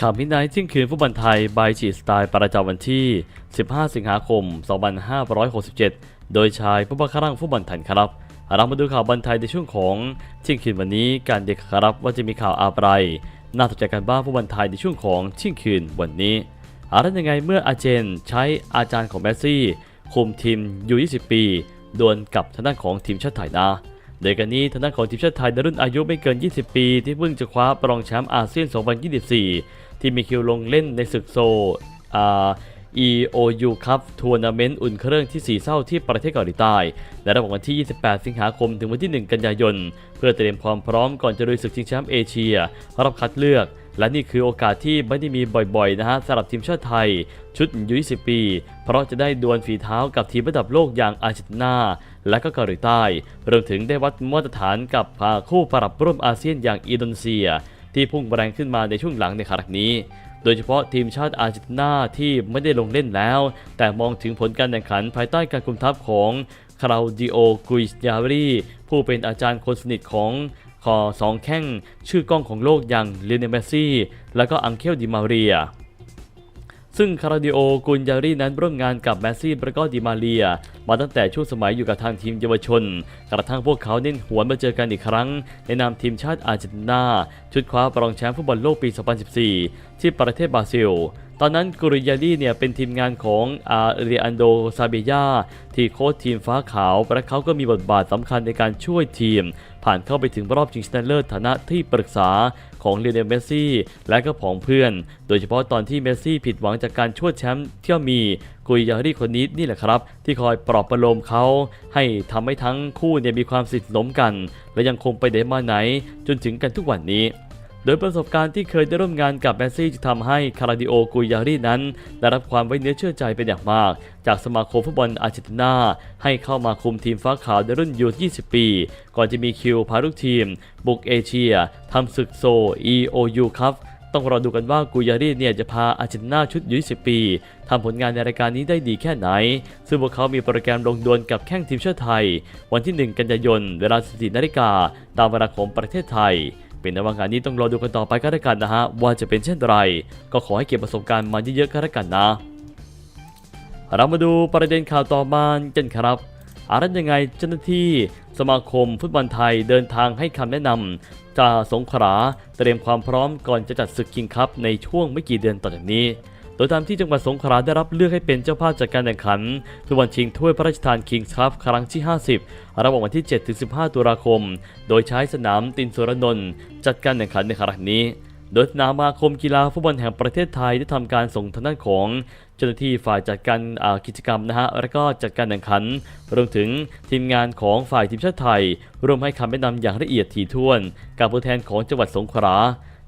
ข่าวมิดไนท์ที่ยงคืนฟุตบอลไทยบายจีสไตล์ประจำวันที่ 15 สิงหาคม 2567 โดยชายผู้บังคับร่างฟุตบอลไทยครับ เรามาดูข่าวบอลไทยในช่วงของเที่ยงคืนวันนี้การเด็กครับว่าจะมีข่าวอะไรน่าสนใจกันบ้างฟุตบอลไทยในช่วงของเที่ยงคืนวันนี้อะไรยังไงเมื่ออาเจนใช้อาจารย์ของเมสซี่ คุมทีมอยู่20 ปีดวลกับทางด้านของทีมชาติไทยนะโดยกันนี้ทางด้านของทีมชาติไทยในรุ่นอายุไม่เกิน 20 ปี ที่เพิ่งจะคว้าปรองแชมป์อาเซียน 2024 ที่มีคิวลงเล่นในศึกโซอ่า EOU Cup ทัวร์นาเมนต์อุ่นเครื่องที่4เศร้าที่ประเทศเกาหลีใต้ในระหว่างวันที่ 28 สิงหาคมถึงวันที่ 1 กันยายน เพื่อเตรียมความพร้อมก่อนจะลุยศึกชิงแชมป์เอเชียรอบคัดเลือก และนี่คือโอกาสที่ไม่ได้มีบ่อยๆ นะฮะสำหรับทีมชาติไทย ชุดยุ20 ปี เพราะจะได้ดวลฝีเท้ากับทีมระดับโลกอย่างอาร์เจนตินา และก็เกาหลีใต้รวมถึงได้วัดมาตรฐานกับคู่ปรับร่วมอาเซียนอย่างอินโดนีเซีย ที่พุ่งแรงขึ้นมาในช่วงหลังในครั้งนี้ โดยเฉพาะทีมชาติอาร์เจนตินาที่ไม่ได้ลงเล่นแล้ว แต่มองถึงผลการแข่งขันภายใต้การคุมทัพของคาราดิโอกุยสยารีผู้เป็นอาจารย์คนสนิทของคอสองแข้งชื่อกล้องของโลกอย่างเลเนเมซี่ และก็อังเคลดิมาเรีย ซึ่งคาราดิโอกุนยารีนั้นร่วมงานกับแมสซี่และก็ดิมาเรีย มาตั้งแต่ช่วงสมัยอยู่กับทางทีมเยาวชน กระทั่งพวกเขาเน้นหวนมาเจอกันอีกครั้ง ในนามทีมชาติอาร์เจนตินา ชุดคว้ารองแชมป์ฟุตบอลโลกปี 2014 ที่ประเทศบราซิลตอนนั้นกุริยารีเนี่ยเป็นทีมงานของอาเรียนโดซาเบียที่โค้ชทีมฟ้าขาว และเขาก็มีบทบาทสำคัญในการช่วยทีม ผ่านเข้าไปถึงรอบชิงชนะเลิศฐานะที่ปรึกษาของเลเนลเมสซี่และก็ผองเพื่อน โดยเฉพาะตอนที่เมสซี่ผิดหวังจากการช่วยแชมป์เที่มีกุยยารีคนนี้นี่แหละครับ ที่คอยปลอบประโลมเขาให้ทำให้ทั้งคู่เนี่ยมีความสิทธิ์สนมกัน และยังคงไปไหนมาไหนจนถึงกันทุกวันนี้ โดยประสบการณ์ที่เคยได้ร่วมงานกับแมสซี่จะทำให้คาราดิโอกุยารีนั้น ได้รับความไว้เนื้อเชื่อใจเป็นอย่างมาก จากสมาคมฟุตบอลอาร์เจนตินา ให้เข้ามาคุมทีมฟ้าขาวในรุ่นยู20 ปี ก่อนจะมีคิวพาลูกทีม บุกเอเชียทำศึกโซ EOU ครับต้องรอดูกันว่ากุยารีเนี่ยจะพาอาร์เจนตินาชุดยู20 ปีทำผลงานในรายการนี้ได้ดีแค่ไหน ซึ่งพวกเขามีโปรแกรมลงดวลกับแข้งทีมชาติไทย วันที่ 1 กันยายน เวลา 14นาฬิกาตามเวลาของประเทศไทย เป็นในว่างานนี้ต้องรอดูกันต่อไปก็แล้วกันนะฮะว่าจะเป็นเช่นไร ก็ขอให้เก็บประสบการณ์มาเยอะๆก็แล้วกันนะ เรามาดูประเด็นข่าวต่อมากันครับอะไรยังไงเจ้าหน้าที่สมาคมฟุตบอลไทยเดินทางให้คำแนะนำจากสงขลาเตรียมความพร้อมก่อนจะจัดศึกคิงคัพในช่วงไม่กี่เดือนต่อจากนี้ โดยตามที่จังหวัดสงขลาได้รับเลือกให้เป็นเจ้าภาพจัดการแข่งขันฟุตบอลชิงถ้วยพระราชทานคิงส์คัพครั้งที่ 50 ระหว่างวันที่ 7-15 ตุลาคม โดยใช้สนามตินสุรนนท์จัดการแข่งขันในครั้งนี้โดยสนามาคมกีฬาฟุตบอลแห่งประเทศไทยได้ทำการส่งทางด้านของเจ้าหน้าที่ฝ่ายจัดการกิจกรรมนะฮะ และก็จัดการแข่งขัน รวมถึงทีมงานของฝ่ายทีมชาติไทย ร่วมให้คำแนะนำอย่างละเอียดถี่ถ้วนกับผู้แทนของจังหวัดสงขลา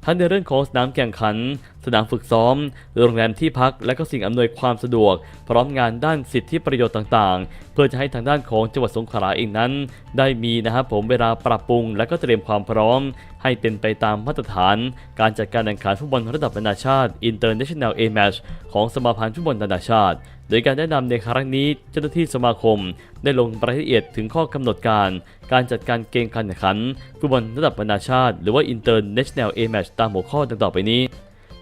ทั้งในเรื่องของสนามแข่งขัน สนามฝึกซ้อม โรงแรมที่พัก และก็สิ่งอำนวยความสะดวก พร้อมงานด้านสิทธิประโยชน์ต่างๆ เพื่อจะให้ทางด้านของจังหวัดสงขลาเองนั้น ได้มีนะครับผมเวลาปรับปรุง และก็เตรียมความพร้อม ให้เป็นไปตามมาตรฐาน การจัดการแข่งขันฟุตบอลระดับนานาชาติ International A Match ของสมาพันธ์ฟุตบอลนานาชาติ โดยการแนะนำในครั้งนี้เจ้าหน้าที่สมาคม ได้ลงรายละเอียดถึงข้อกำหนดการ การจัดการเกมการแข่งขันฟุตบอลระดับนานาชาติ หรือว่า International A Match ตามหัวข้อดังต่อไปนี้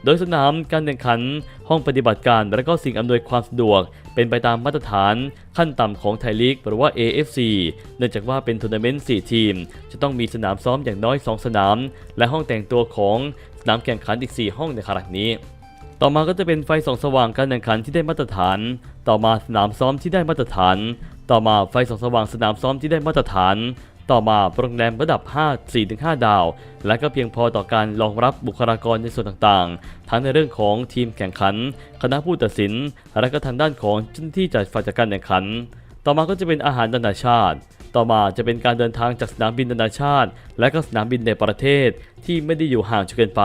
โดยสนามการแข่งขัน ห้องปฏิบัติการ และก็สิ่งอำนวยความสะดวก เป็นไปตามมาตรฐานขั้นต่ำของไทยลีกหรือว่า AFC เนื่องจากว่าเป็นทัวร์นาเมนต์ 4 ทีม จะต้องมีสนามซ้อมอย่างน้อย 2 สนาม และห้องแต่งตัวของสนามแข่งขันอีก 4 ห้องในขณะนี้ ต่อมาก็จะเป็นไฟส่องสว่างการแข่งขันที่ได้มาตรฐาน ต่อมาสนามซ้อมที่ได้มาตรฐาน ต่อมาไฟส่องสว่างสนามซ้อมที่ได้มาตรฐาน ต่อมาโรงแรมระดับ 5 4-5 ดาว และก็เพียงพอต่อการรองรับบุคลากรในส่วนต่างๆ ทั้งในเรื่องของทีมแข่งขัน คณะผู้ตัดสิน และก็ทางด้านของเจ้าหน้าที่จัดฝ่ายจัดการแข่งขัน ต่อมาก็จะเป็นอาหารนานาชาติ ต่อมาจะเป็นการเดินทางจากสนามบินนานาชาติ และก็สนามบินในประเทศที่ไม่ได้อยู่ห่างจนเกินไป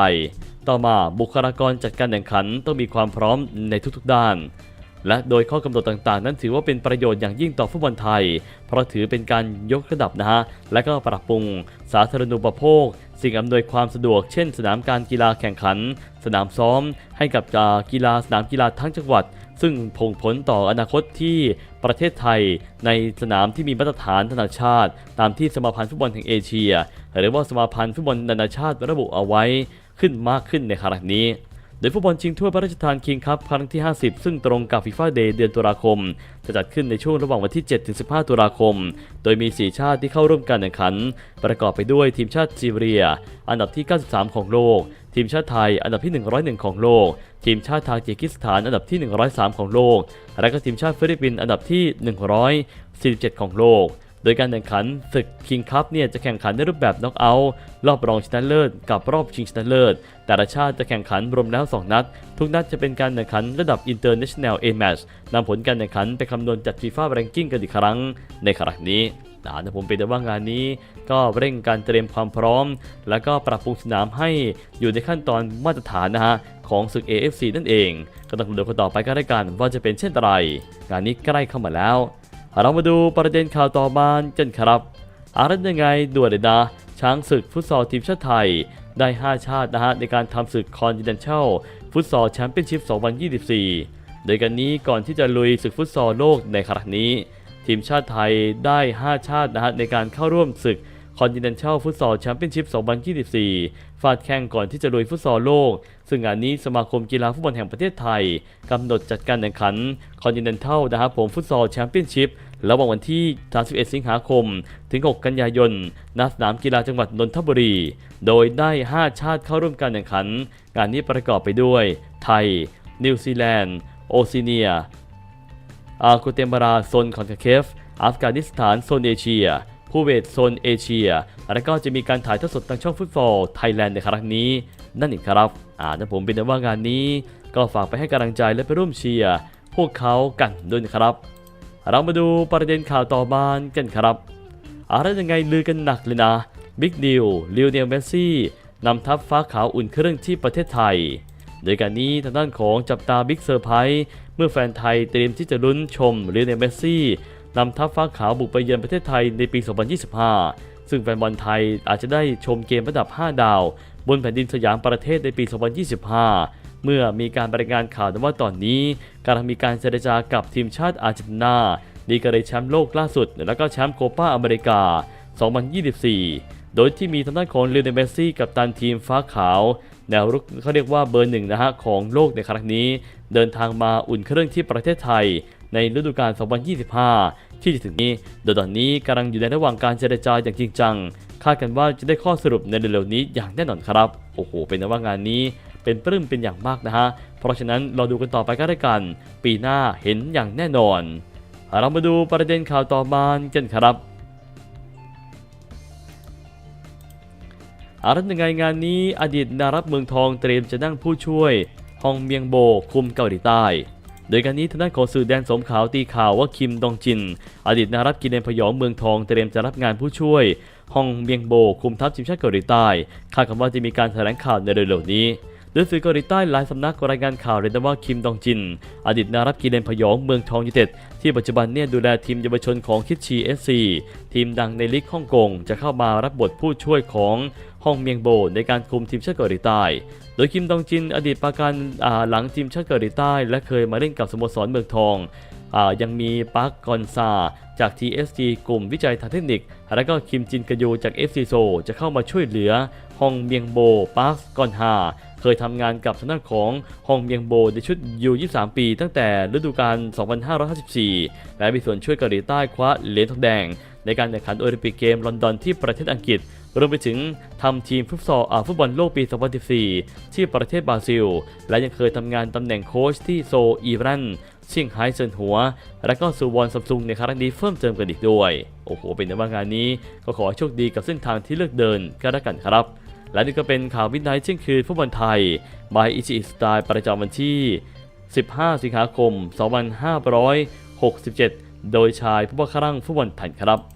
ต่อมาบุคลากรจัดการแข่งขันต้องมีความพร้อมในทุกๆด้าน และโดยข้อกำหนดต่างๆ นั้นถือว่าเป็นประโยชน์อย่างยิ่งต่อฟุตบอลไทย เพราะถือเป็นการยกระดับนะฮะ และก็ปรับปรุง สาธารณูปโภค สิ่งอำนวยความสะดวก เช่น สนามการกีฬาแข่งขัน สนามซ้อม ให้กับกีฬาสนามกีฬาทั้งจังหวัด ซึ่งผงผลต่ออนาคตที่ประเทศไทย ในสนามที่มีมาตรฐานนานาชาติ ตามที่สมาพันธ์ฟุตบอลแห่งเอเชีย หรือว่าสมาพันธ์ฟุตบอลนานาชาติระบุเอาไว้ ขึ้นมากขึ้นในขณะนี้ โดยฟุตบอลชิงถ้วยพระราชทานคิงคัพครั้งที่ 50 ซึ่งตรงกับฟีฟ่าเดย์เดือนตุลาคม จะจัดขึ้นในช่วงระหว่างวันที่ 7-15 ตุลาคม โดยมี 4 ชาติที่เข้าร่วมการแข่งขัน ประกอบไปด้วยทีมชาติซีเรีย อันดับที่ 93 ของโลก ทีมชาติไทย อันดับที่ 101 ของโลก ทีมชาติทาจิกิสถาน อันดับที่ 103 ของโลก และก็ทีมชาติฟิลิปปินส์ อันดับที่ 147 ของโลก โดยการแข่งขันศึกคิงคัพเนี่ยจะแข่งขันในรูปแบบน็อกเอาท์รอบรองชนะเลิศกับรอบชิงชนะเลิศ แต่ละชาติจะแข่งขันรวมแล้ว 2 นัด ทุกนัดจะเป็นการแข่งขันระดับ International A Match นำผลการแข่งขันไปคำนวณจัด FIFA Ranking กันอีกครั้งในครั้งนี้นะผมเป็นแต่ว่างานนี้ก็เร่งการเตรียมความพร้อม แล้วก็ปรับปรุงสนามให้อยู่ในขั้นตอนมาตรฐานนะฮะของศึก AFC นั่นเอง ก็ต้องดูกันต่อไปก็ได้กันว่าจะเป็นเช่นไร งานนี้ใกล้เข้ามาแล้ว เรามาดูประเด็นข่าวต่อมากันครับอะไรยังไงด่วนเลยนะ ช้างศึกฟุตซอลทีมชาติไทย ได้ 5 ชาตินะฮะในการทำศึกคอนติเนนทัลฟุตซอลแชมเปี้ยนชิพ 2024 โดยกันนี้ก่อนที่จะลุยศึกฟุตซอลโลกในครั้งนี้ ทีมชาติไทยได้ 5 ชาตินะฮะในการเข้าร่วมศึก คอนติเนนทัลฟุตซอลแชมเปี้ยนชิพ2024 ฟาดแข่งก่อนที่จะลุยฟุตซอลโลก ซึ่งงานนี้สมาคมกีฬาฟุตบอลแห่งประเทศไทยกำหนดจัดการแข่งขันคอนติเนนทัลนะครับผมฟุตซอลแชมเปี้ยนชิพระหว่างวันที่ 31 สิงหาคม ถึง 6 กันยายน ณ สนามกีฬาจังหวัดนนทบุรี โดยได้ 5 ชาติเข้าร่วมการแข่งขัน งานนี้ประกอบไปด้วย ไทย นิวซีแลนด์ โอซิเนีย อาโกเตมาราโซนคอนคาเคฟ อัฟกานิสถาน โซนเอเชีย คูเวตโซนเอเชีย และก็จะมีการถ่ายทอดสดทางช่องฟุตบอลไทยแลนด์ในครั้งนี้ นั่นเองครับอ่านะผมเป็นว่างานนี้ ก็ฝากไปให้กำลังใจและไปร่วมเชียร์พวกเขากันด้วยครับ เรามาดูประเด็นข่าวต่อมากันครับอะไรยังไงลือกันหนักเลยนะบิ๊กดิวลิวเนียลเมสซี่นำทัพฟ้าขาวอุ่นเครื่องที่ประเทศไทย โดยการนี้ทางด้านของจับตาบิ๊กเซอร์ไพรส์เมื่อแฟนไทยเตรียมที่จะลุ้นชมลิวเนียลเมสซี่ นำทัพฟ้าขาวบุกไปเยือนประเทศไทยในปี 2025 ซึ่งแฟนบอลไทยอาจจะได้ชมเกมระดับ 5 ดาว บนแผ่นดินสยามประเทศในปี 2025 เมื่อมีการรายงานข่าวว่าตอนนี้กำลังมีการเจรจากับทีมชาติอาร์เจนตินาดีกรีแชมป์โลกล่าสุด แล้วก็แชมป์โคปาอเมริกา 2024 โดยที่มีทางด้านของเลิโอเนลเมซี่กับตันทีมฟ้าขาวแนวรุกเขาเรียกว่าเบอร์หนึ่งนะฮะของโลกในครั้งนี้ เดินทางมาอุ่นเครื่องที่ประเทศไทย ในฤดูกาล 2025 ที่จะถึงนี้โดยตอนนี้กำลังอยู่ในระหว่างการเจรจาอย่างจริงจัง คาดกันว่าจะได้ข้อสรุปในเร็วๆนี้อย่างแน่นอนครับ โอ้โห เป็นนว่างานนี้เป็นปลื้มเป็นอย่างมากนะฮะ เพราะฉะนั้นเราดูกันต่อไปก็ได้กัน ปีหน้าเห็นอย่างแน่นอน เรามาดูประเด็นข่าวต่อมากันครับอารัตยังไงงานนี้อดีตนารับเมืองทองเตรียมจะนั่งผู้ช่วย ฮองเมียงโบคุมเกาหลีใต้ โดยการนี้ทางด้านของสื่อแดนสมขาวตีข่าวว่าคิมดองจิน อดีตนารับกินเนพยองเมืองทองเตรียมจะรับงานผู้ช่วยฮองเมียงโบ คุมทัพทีมชาติเกาหลีใต้คาดกันว่าจะมีการแถลงข่าวในเร็วๆนี้โดยสื่อเกาหลีใต้หลายสำนักรายงานข่าวเลยนว่าคิมดองจิน อดีตนารับกีเลนพยองเมืองทองยูเต็ด ที่ปัจจุบันเนี่ยดูแลทีมเยาวชนของคิดชีเอสซีทีมดังในลีกฮ่องกงจะเข้ามารับบทผู้ช่วยของฮ่องเมียงโบในการคุมทีมชาติเกาหลีใต้ ดยคิมดองจินอดีตประกันอ่าหลังทีมชาติเกาหลีใต้ และเคยมาเล่นกับสโมสรเมืองทองอยังมีปาร์กกอนซาจาก TSG กลุ่มวิจัยทางเทคนิค และก็คิมจินกยูจาก FC โซจะเข้ามาช่วยเหลือฮองเมียงโบปาร์กกอนฮาเคยทำงานกับทางด้านของฮองเมียงโบในชุดยู23 ปี ตั้งแต่ฤดูกาล 2554 และมีส่วนช่วยเกาหลีใต้คว้าเหรียญทองแดง ในการแข่งขันโอลิมปิกเกมลอนดอนที่ประเทศอังกฤษ รวมไปถึงทำทีมฟุตซอลอาฟุตบอลโลกปี 2014 ที่ประเทศบราซิล และยังเคยทำงานตำแหน่งโค้ชที่โซอีรันเซี่ยงไฮ้เซินหัว และก็ซูวอนซัมซุงในครั้งนี้เพิ่มเติมกันอีกด้วย โอ้โห เป็นในว่างานนี้ ก็ขอให้โชคดีกับเส้นทางที่เลือกเดินก็แล้วกันครับ และนี่ก็เป็นข่าววินไนท์เช่นคืนฟุตบอลไทยบายอิชิสไตล์ประจำวันที่ 15 สิงหาคม 2567 โดยชายผู้ว่าครั่งฟุตบอลไทยครับ